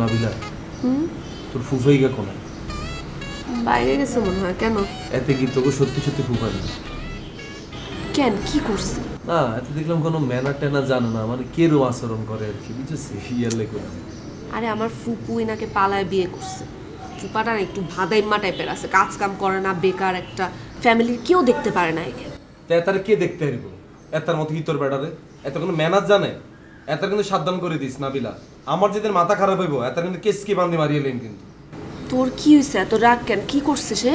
নাবিলা তোর ফুফাইগা কোনে বাইরে গেছে মনে হয় কেন? এতে কি তোকে সত্যি সত্যি ফুফাই না? কেন? কি করছে? না এতে দেখলাম কোনো ম্যানার ট্যানার জানে না মানে কেরম আচরণ করে আর কি ইয়ারলে করে। আরে আমার ফুপু এনাকে পালায় বিয়ে করছে। ফুপাটা না একটু ভাদাইম্মা টাইপের আছে কাজ কাম করে না বেকার একটা ফ্যামিলির কেউ দেখতে পারে না একে। তা এতার কে দেখতে এতার মতো কি তোর বেটারে এত কোনো ম্যানার জানে? এতার কিন্তু সাবধান করে দিস নাবিলা। আমার যেদিন মাথা খারাপ হইব এতার কিন্তু কেসকি বান্ধি মারিয়েলেন কিন্তু। তোর কি হয়েছে এত রাগ কেন? কি করছে সে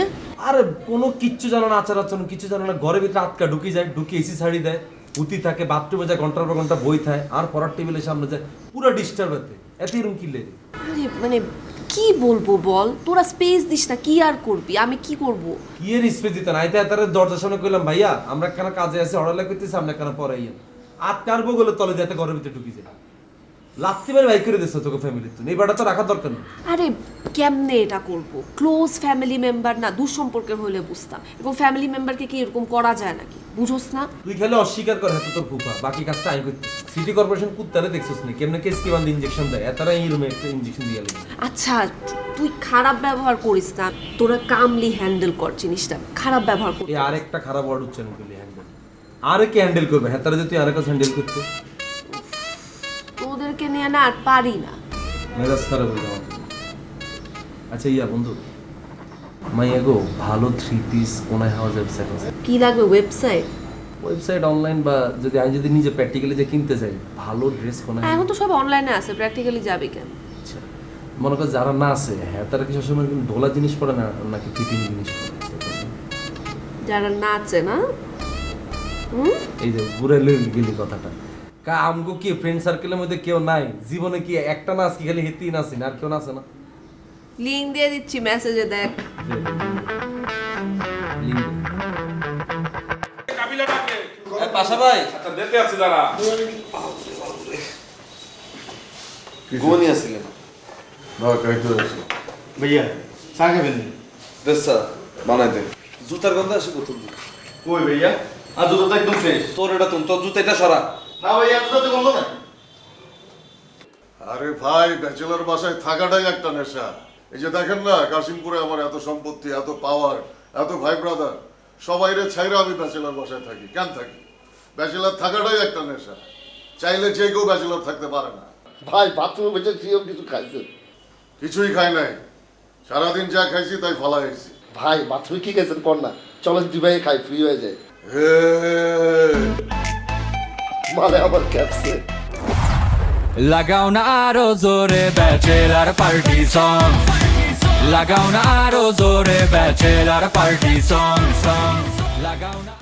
আরে কোনো কিচ্ছু জানো না আচার আচরণ কিছু জানো না। ঘরের ভিতরে আটকা ঢুকে যায় ঢুকে এসি ছাড়ি দেয় উতি থাকে বাথরুমে যায় ঘণ্টার পর ঘণ্টা বই থাকে আর পড়ার টেবিলের সামনে যায় পুরো ডিস্টার্ব এতে এত এরকম কি লেগে আরে মানে কি বলব বল? তোরা স্পেস দিস না কি আর করবি? আমি কি করব? কি এর স্পেস দিতে? না আইতে তার দরজার সামনে কইলাম ভাইয়া আমরা কেন কাজে আছি? অর্ডার করতেছি আমরা কেন পড়াইয়া আটকার বগলে তলে যেতে ঘরের ভিতরে ঢুকি যায়। লাত্তি করে তোকে এই তো রাখার দরকার নেই। আরে কেমনে এটা করব? ক্লোজ ফ্যামিলি মেম্বার না দুঃসম্পর্কের হলে বুঝতাম। এবং ফ্যামিলি মেম্বারকে কি এরকম করা যায় নাকি? বুঝোস না? তুই খেলে অস্বীকার করে হাতে তোর ফুফা। বাকি কাজটা আমি করতেছি। সিটি কর্পোরেশন কুত্তারে দেখছিস না কেমনে কেস কি বান্ধ ইঞ্জেকশন দেয়? এতারা এই রুমে একটা ইঞ্জেকশন দিয়ে আচ্ছা তুই খারাপ ব্যবহার করিস না। তোরা কামলি হ্যান্ডেল কর জিনিসটা। খারাপ ব্যবহার কর। এই আরেকটা খারাপ ওয়ার্ড উচ্চারণ করলি হ্যান্ডেল আরে কে হ্যান্ডেল করবে? হ্যাঁ তারা যে তুই আরেক হ্যান্ডেল করতে। তোদেরকে নিয়ে না আর পারি না। মেজাজ খারাপ হয়ে যাওয়া। আচ্ছা ইয়া বন্ধু। মাইয়া গো ভালো থ্রি পিস কোনায় হাওয়াজ ওয়েবসাইট আছে। কি লাগবে ওয়েবসাইট ওয়েবসাইট অনলাইন বা যদি আমি যদি নিজে প্র্যাকটিক্যালি যে কিনতে চাই ভালো ড্রেস কোনায় এখন তো সব অনলাইনে আছে প্র্যাকটিক্যালি যাবে কেন? আচ্ছা মনে কর যারা না আছে হ্যাঁ তারা কি সবসময় ঢোলা জিনিস পরে না নাকি ফিটিং জিনিস পরে? যারা না হুম এই যে ঘুরে লই গেলি কথাটা। কা আমগো কি ফ্রেন্ড সার্কেলের মধ্যে কেউ নাই? জীবনে কি একটা নাচ কি খালি হেতি নাচিন আর কেউ নাচে না? লিংক দিয়ে দিচ্ছি মেসেজে দেখ। কাবিলা আচ্ছা, ভাইয়া চা খাবেন? দে জুতার গন্ধ আসে কত কই ভাইয়া? আর জুতো তো একদম ফ্রেশ তোর এটা তুমি তোর জুতা এটা সরা। না ভাইয়া জুতো গন্ধ না আরে ভাই ব্যাচেলার বাসায় থাকাটাই একটা নেশা। এই যে দেখেন না কাশিমপুরে আমার এত সম্পত্তি এত পাওয়ার এত ভাই ব্রাদার সবাই রে ছাইরা আমি ব্যাচেলার বাসায় থাকি কেন থাকি? ব্যাচেলার থাকাটাই একটা নেশা। চাইলে যে কেউ ব্যাচেলার থাকতে পারে না। ভাই বাথরুমে বসে কিরম কিছু খাইছেন কিছুই খাই নাই। সারাদিন যা খাইছি তাই ফালা হয়েছি ভাই বাথরুমে কি খাইছেন? কর না। চলেন দুবাই খাই ফ্রি হয়ে যায় মানে আমার ক্যাপসে। লাগাও না আরও জোরে ব্যাচেলার পার্টি সং লাগাও না আরও জোরে ব্যাচেলার পার্টি সং সং লাগাও না